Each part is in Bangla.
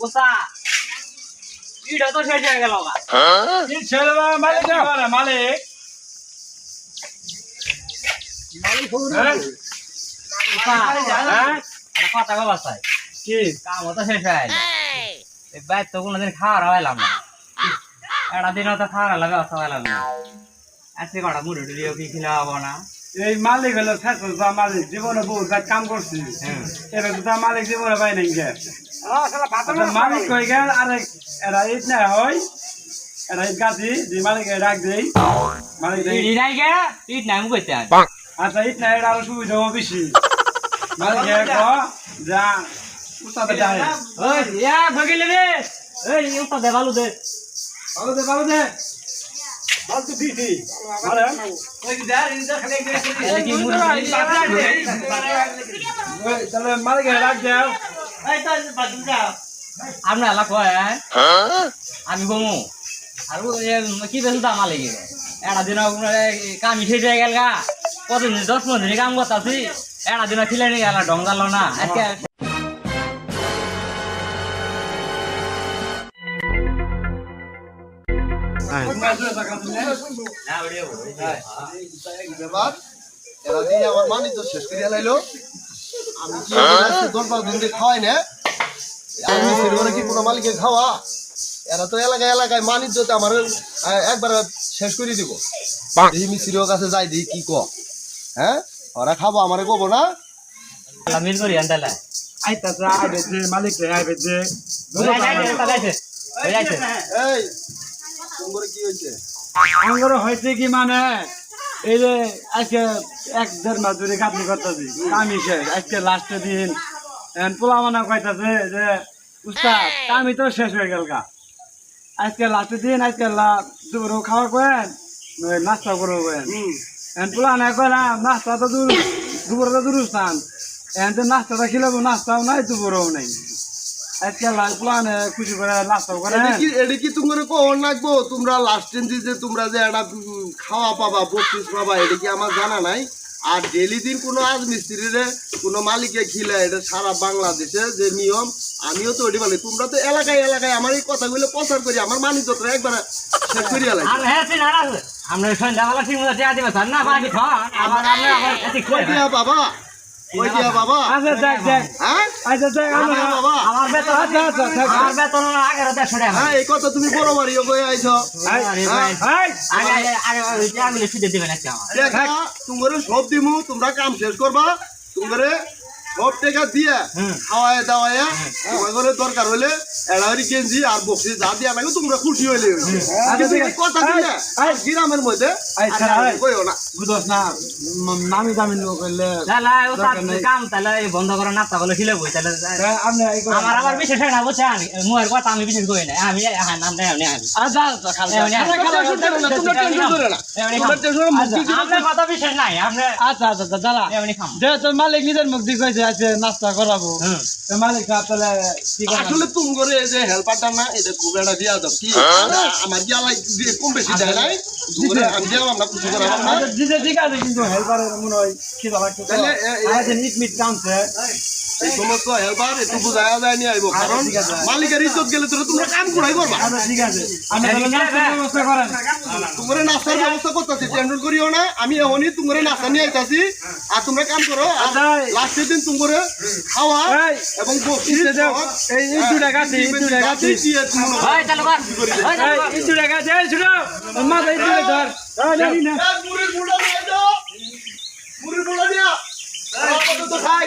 ওসা ইটা তো শেষ হয়ে গেল কি ছেলে বা মালিক মালিক হ্যাঁ? হ্যাঁ? একটা কথা কবা চাই কি কাম তো শেষ হয়ে গেল এই বাইর তো কোনোদিন খাওয়ার হইলাম না একটা দিনও তো খাওয়ার লাগে ব্যবস্থা হইলাম না আজকে কটা মুড়ি টুড়িও কি খিলা হব না এই মালিক হলো শেষ যা মালিক। জীবনে বহুত কাজ কাম করছি। হুম। এবার তো তার মালিক জীবনে পাই নাই গে। আচ্ছা, মালিক কই গেল আরে এরা ইট না হয়। এরা ইট গাছি যে মালিক ডাক দেই। মালিক দেই। ইডি নাই গে? কইতে আচ্ছা ইট না এটা আরও সুবিধা হবে বেশি। মালিক ক যা উস্তাদে যায় ওই ইয়া ভগিলে রে। এই উতা দে বালু দে ভালো দে ভালো দে ভালো তো দিছি আরে এটা কি মুড়ি। ওই, তাহলে মালিক ডাক দাও। আপনার এলাকা হয়? আমি বমু। আর কি বেশি দাম আলেগে একটা দিন কাম যায় গেল গা। কতদিন দশ পনেরো দিন কাম করতেছি। একটা দিন খিলে নিয়ে গেল ডঙ্গালো না। আজকে তো শেষ করে লাইলো আমি কি দশ বারো দিন দিয়ে খাওয়াই না আমি মিস্ত্রি কি কোনো মালিকে খাওয়া এরা তো এলাকায় এলাকায় মানিজ্য তো আমার একবার শেষ করে দিব এই মিস্ত্রির যাই দিই কি ক হ্যাঁ ওরা খাব আমারে কবো না মালিক তোমার কি হয়েছে? আঙ্গুর হয়েছে কি মানে? এই যে আজকে এক দেড় মাস ধরে কাপড় করতেছি। কামি শেষ। আজকে লাস্টের দিন। এখন পোলা মানা কইতাছে যে উস্তাদ কামি তো শেষ হয়ে গেল গা। আজকে লাস্টের দিন আজকে লা- দুপুরও খাওয়া করেন নয় নাস্তা করব করেন। এখন পোলা না কইলাম নাস্তা তো দূর দুপুরে তো দূর স্থান এখন তো নাস্তাটা খিলাবো নাস্তাও নাই দুপুরেও নাই। তোমার কোন লাগবো? তোমরা লাস্ট যে তোমরা যে একটা খাওয়া পাবা বত্রিশ পাবা এটা কি আমার জানা নাই? আর ডেলি দিন কোনো আজ মিস্ত্রিরে কোনো মালিকে খিলে এটা সারা বাংলাদেশে যে নিয়ম আমিও তো ওটি বলি তোমরা তো এলাকায় এলাকায় আমার এই কথাগুলো প্রচার করি আমার মানি তো একবার শেষ করিয়া লাগে। হ্যাঁ আমরা সন্ধ্যাবেলা ঠিক মতো দিবে না বাকি বাবা তুমি বড় আইছো। তোমার সব দিমু তোমরা কাম শেষ করবা তোমারে সব টাকা দিয়ে খাওয়ায় দাওয়ায় তোমার ঘরে দরকার হলে এড়াহরি গেঞ্জি আর বক্সি যা দিয়া লাগে তোমরা খুশি হইলে হইছে। আচ্ছা। কথা দিলে? গ্রামের মধ্যে। কইও না। না নামি দামি লোক হইলে। কাম তাহলে বন্ধ করে নাস্তা বলে খিলে বই তাহলে আমার আবার বিশেষ না বুঝছেন? মুয়ের কথা আমি বিশেষ করি না। আমি হ্যাঁ নাম আমি মালিক নিজের মুখ দিয়ে আজকে নাস্তা করাবো। তো মালিক তাহলে কি করাবো? আসলে তুমি করে এই যে হেল্পারটা না এটা খুব একটা দিয়া দাও কি? আমার দিয়া লাগ দিয়ে কম বেশি দেয় নাই আমি দিলাম না কিছু করে না। ঠিক আছে কিন্তু হেল্পারের মনে হয় কি লাগছে তাহলে নিট মিট কামছে। এই সমস্ত হেল্পার একটু বুঝায়া যায় নিয়ে আইব কারণ। মালিকের ইজ্জত গেলে তো তোমরা কাম করাই করবা আচ্ছা ঠিক আছে আমি তাহলে নাস্তার ব্যবস্থা করেন তোমরা নাস্তার ব্যবস্থা করতেছি টেন্ডার করিও না আমি এখনই তোমরা নাস্তা নিয়ে আইতাছি আর তোমরা কাম করো আর আচ্ছা। লাস্টের দিন তোমরা খাওয়া এবং এই দুটা গাছি দুটা গাছি দিয়ে চালু কর এই দুটা গাছি এই শুনো মাথা এই দুটা ধর জানি না এই, মুড়ির বুড়া নিয়ে মুড়ির বুড়া দিয়া। আপাতত খাই।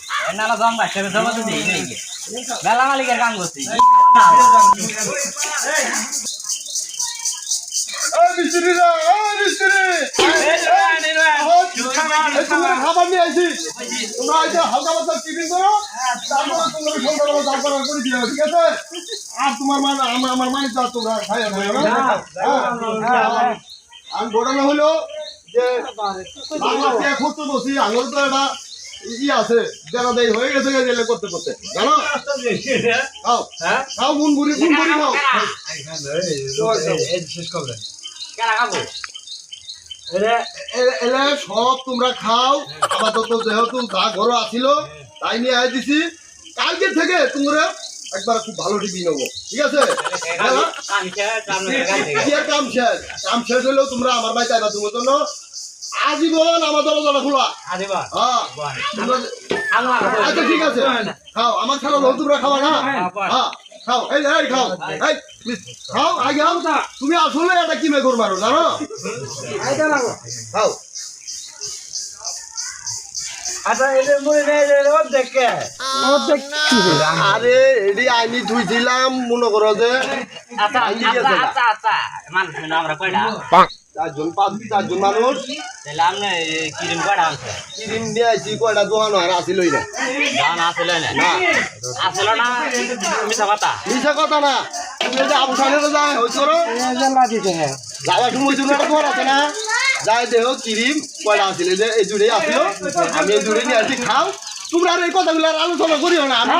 নালা গাছে জমা তো দিই নাকি বেলা মালিকের কাম করছি। খাবার নিয়ে আইছি। তোমরা হালকা পাতলা টিফিন করো তারপরে তোমরা সন্ধ্যাবেলা তারপরে করে দিও ঠিক আছে? আর তোমার মানে আমার মানে তো তোমরা খাই হ্যাঁ? আমি ঘটনা হলো যে বাংলা বসি আঙুল তো একটা ই আছে যারা দেয় হয়ে গেছে গেলে করতে করতে। জানো? খাও। খাও বুড়ি বুড়ি খাও। কেনা খাব? এলে- এলে- এলে সব তোমরা খাও। আপাতত যেহেতু যা ঘর আছিল তাই নিয়ে আয় দিছি। কালকে থেকে তোমরা একবার খুব ভালো টিভি নেব। ঠিক আছে? কাম শেষ। কাম শেষ হলেও তোমরা আমার বাড়িতে আইবা তোমার জন্য। আজীবন আমার দরজাটা খোলা। হ্যাঁ। আচ্ছা ঠিক আছে। খাও আমার খাওয়া দাও তোমরা খাওয়া না? হ্যাঁ খাও। এই এই খাও। এই please, খাও আগে খাও তুমি আসলে এটা কি মেঘর মারো জানো? খাও। আচ্ছা মনে অর্ধেক কি? আরে এডি আইনি ধুইছিলাম মনে করো যে। আচ্ছা আচ্ছা আচ্ছা আচ্ছা। মানুষ আমরা কয়টা চারজন পাঁচ চারজন মানুষ তাহলে আপনি কিরিম কয়টা আনছে কিরিম দিয়ে আইছি কয়টা দোকান আর আসিলই না। দান আসলে না? না। আসল না মিছা কথা? মিশা কথা না। তুমি যে আবু সাহেব যায় হইছ করো এই যে লাদিতে হ্যাঁ যাওয়ার সময় জন্য একটা দোকান আছে না যাই দেহ কিরিম কয়টা আসিল যে এই জুড়ে আসিল আমি এই জুড়ে নিয়ে আসি খাও। তোমরা আর এই কথাগুলো আলোচনা করিও না আমি